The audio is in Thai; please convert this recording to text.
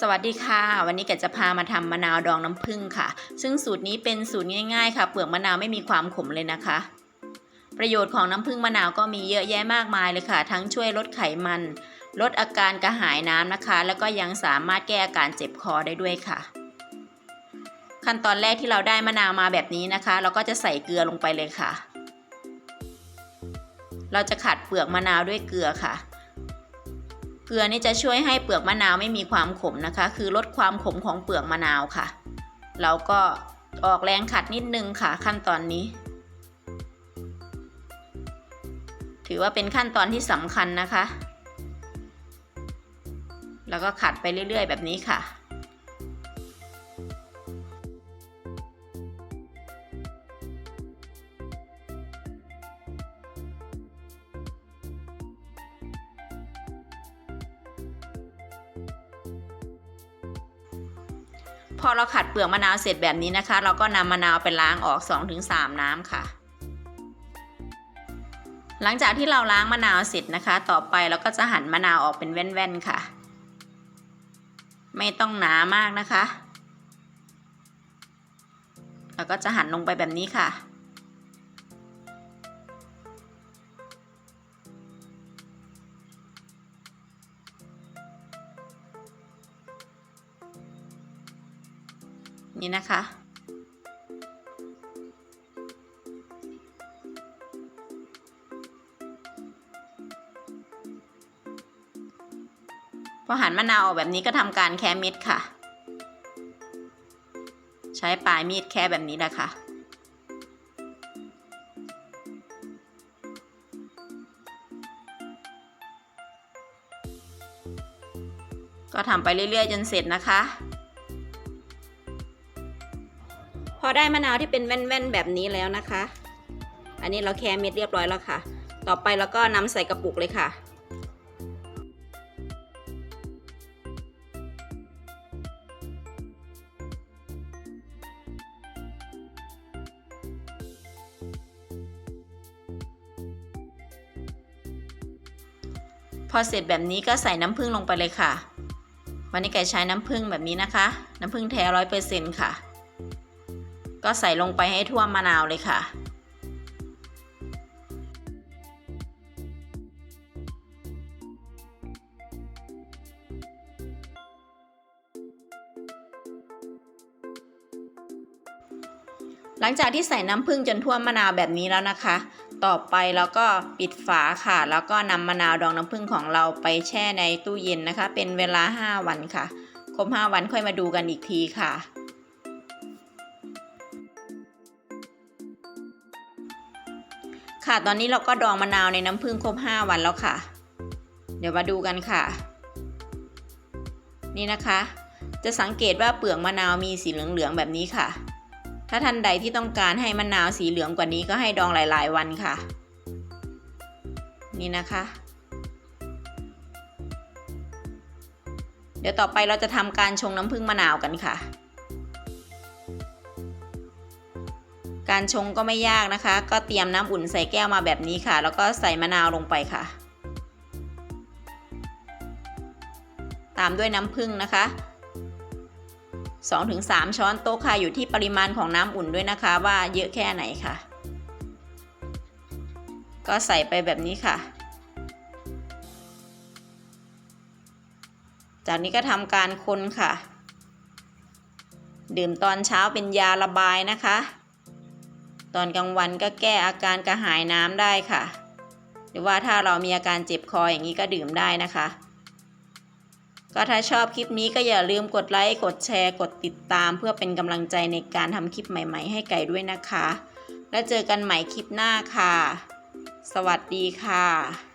สวัสดีค่ะ วันนี้แกจะพามาทำมะนาวดองน้ำผึ้งค่ะ ซึ่งสูตรนี้เป็นสูตรง่ายๆค่ะ เปลือกมะนาวไม่มีความขมเลยนะคะ ประโยชน์ของน้ำผึ้งมะนาวก็มีเยอะแยะมากมายเลยค่ะ ทั้งช่วยลดไขมัน ลดอาการกระหายน้ำนะคะ แล้วก็ยังสามารถแก้อาการเจ็บคอได้ด้วยค่ะ ขั้นตอนแรกที่เราได้มะนาวมาแบบนี้นะคะ เราก็จะใส่เกลือลงไปเลยค่ะ เราจะขัดเปลือกมะนาวด้วยเกลือค่ะ เกลือนี่จะช่วยให้เปลือกมะนาวไม่มีความขมนะคะ คือลดความขมของเปลือกมะนาวค่ะ เราก็ออกแรงขัดนิดนึงค่ะขั้นตอนนี้ ถือว่าเป็นขั้นตอนที่สำคัญนะคะ แล้วก็ขัดไปเรื่อยๆ แบบนี้ค่ะ พอเราขัดเปลือกมะนาวเสร็จแบบนี้นะคะ เราก็นำมะนาวไปล้างออก 2-3 น้ำค่ะ หลังจากที่เราล้างมะนาวเสร็จนะคะ ต่อไปเราก็จะหั่นมะนาวออกเป็นแว่นๆค่ะ ไม่ต้องหนามากนะคะ เราก็จะหั่นลงไปแบบนี้ค่ะ นี่นะคะ พอหั่นมะนาวออกแบบนี้ก็ทำการแคะเม็ดค่ะ ใช้ปลายมีดแคะแบบนี้แหละค่ะก็ทำไปเรื่อยๆ จนเสร็จนะคะ อได้มะนาวที่เป็นแว่นๆแบบนี้แล้วนะคะ อันนี้เราแคะเม็ดเรียบร้อยแล้วค่ะ ต่อไปเราก็นำใส่กระปุกเลยค่ะพอเสร็จแบบนี้ก็ใส่น้ำผึ้งลงไปเลยค่ะ วันนี้ไก่ใช้น้ำผึ้งแบบนี้นะคะ น้ำผึ้งแท้ร้อยเปอร์เซ็นต์ค่ะ ก็ใส่ลงไปให้ทั่วมะนาวเลยค่ะ หลังจากที่ใส่น้ำผึ้งจนทั่วมะนาวแบบนี้แล้วนะคะ ต่อไปเราก็ปิดฝาค่ะ แล้วก็นำมะนาวดองน้ำผึ้งของเราไปแช่ในตู้เย็นนะคะ เป็นเวลา 5 วันค่ะ ครบ 5 วันค่อยมาดูกันอีกทีค่ะ ค่ะ ตอนนี้เราก็ดองมะนาวในน้ำผึ้งครบ 5 วันแล้วค่ะ เดี๋ยวมาดูกันค่ะ นี่นะคะ จะสังเกตว่าเปลือกมะนาวมีสีเหลืองๆแบบนี้ค่ะ ถ้าท่านใดที่ต้องการให้มะนาวสีเหลืองกว่านี้ก็ให้ดองหลาย ๆ วันค่ะ นี่นะคะ เดี๋ยวต่อไปเราจะทำการชงน้ำผึ้งมะนาวกันค่ะ การชงก็ไม่ยากนะคะ ก็เตรียมน้ำอุ่นใส่แก้วมาแบบนี้ค่ะ แล้วก็ใส่มะนาวลงไปค่ะ ตามด้วยน้ำผึ้งนะคะ 2-3 ช้อนโต๊ะค่ะอยู่ที่ปริมาณของน้ำอุ่นด้วยนะคะ ว่าเยอะแค่ไหนค่ะ ก็ใส่ไปแบบนี้ค่ะ จากนี้ก็ทำการคนค่ะ ดื่มตอนเช้าเป็นยาระบายนะคะ ตอนกลางวันก็แก้อาการกระหายน้ำได้ค่ะ หรือว่าถ้าเรามีอาการเจ็บคออย่างนี้ก็ดื่มได้นะคะ ก็ถ้าชอบคลิปนี้ก็อย่าลืมกดไลค์ กดแชร์ กดติดตาม เพื่อเป็นกำลังใจในการทำคลิปใหม่ ๆ ให้ไก่ด้วยนะคะ แล้วเจอกันใหม่คลิปหน้าค่ะ สวัสดีค่ะ